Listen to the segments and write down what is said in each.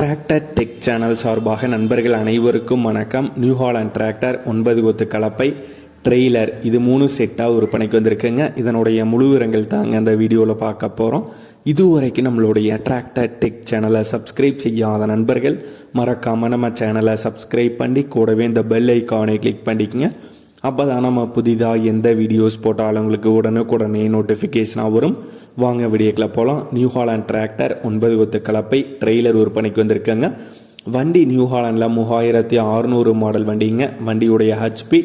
Tractor tech channel சார்பாக நண்பர்கள் அனைவருக்கும் வணக்கம். நியூ ஹாலண்ட் டிராக்டர் ஒன்பது கொத்து கலப்பை ட்ரெய்லர் இது மூணு செட்டாக விற்பனைக்கு வந்திருக்குங்க. இதனுடைய முழு விவரங்கள் தாங்க அந்த வீடியோவில் பார்க்க போகிறோம் இதுவரைக்கும் நம்மளுடைய டிராக்டர் டெக் சேனலை சப்ஸ்கிரைப் செய்யாத நண்பர்கள் மறக்காமல் நம்ம சேனலை சப்ஸ்கிரைப் பண்ணி கூடவே இந்த பெல் ஐக்கானை கிளிக் பண்ணிக்கங்க. அப்போ தான் நம்ம புதிதாக எந்த வீடியோஸ் போட்டாலும் உங்களுக்கு உடனுக்குடனே நோட்டிஃபிகேஷனாக வரும். வாங்க வீடியோக்கில் போகலாம் நியூ ஹாலண்ட் டிராக்டர் ஒன்பது கொத்து கலப்பை ட்ரெய்லர் விற்பனைக்கு வந்திருக்காங்க. வண்டி நியூ ஹாலண்டில் மூவாயிரத்தி அறுநூறு மாடல் வண்டிங்க. வண்டியுடைய ஹெச்பி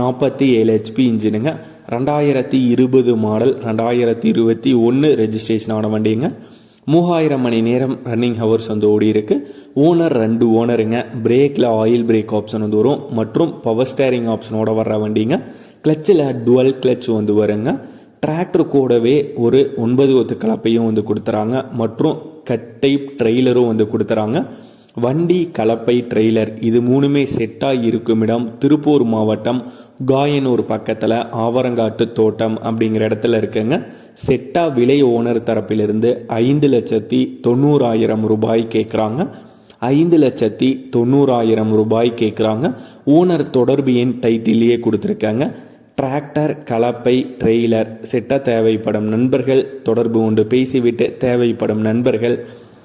நாற்பத்தி ஏழு ஹெச்பி இன்ஜினுங்க ரெண்டாயிரத்தி இருபது மாடல் ரெண்டாயிரத்தி இருபத்தி ஒன்று ரெஜிஸ்ட்ரேஷன் ஆன வண்டிங்க. மூவாயிரம் மணி நேரம் ரன்னிங் ஹவர்ஸ் வந்து ஓடி இருக்கு. ஓனர் ரெண்டு ஓனருங்க பிரேக்கில் ஆயில் பிரேக் ஆப்ஷன் வந்து வரும். மற்றும் பவர் ஸ்டேரிங் ஆப்ஷனோட வர்ற வண்டிங்க. கிளச்சில் டுவல் கிளச் வந்து வருங்க. டிராக்டர் கூடவே ஒரு ஒன்பது ஒத்து கலப்பையும் வந்து கொடுத்துறாங்க. மற்றும் கட்டை ட்ரெய்லரும் வந்து கொடுத்துறாங்க. வண்டி கலப்பை ட்ரெய்லர் இது மூணுமே செட்டாக இருக்கும் இடம். திருப்பூர் மாவட்டம் காயனூர் பக்கத்தில் ஆவரங்காட்டு தோட்டம் அப்படிங்கிற இடத்துல இருக்குங்க. செட்டா விலை ஓனர் தரப்பிலிருந்து ஐந்து லட்சத்தி தொண்ணூறாயிரம் ரூபாய் கேட்குறாங்க ஐந்து லட்சத்தி தொண்ணூறாயிரம் ரூபாய் கேட்குறாங்க ஓனர் தொடர்பு எண் டைட்டிலேயே கொடுத்துருக்காங்க. டிராக்டர் கலப்பை ட்ரெய்லர் செட்டாக தேவைப்படும் நண்பர்கள் தொடர்பு கொண்டு பேசிவிட்டு தேவைப்படும் நண்பர்கள்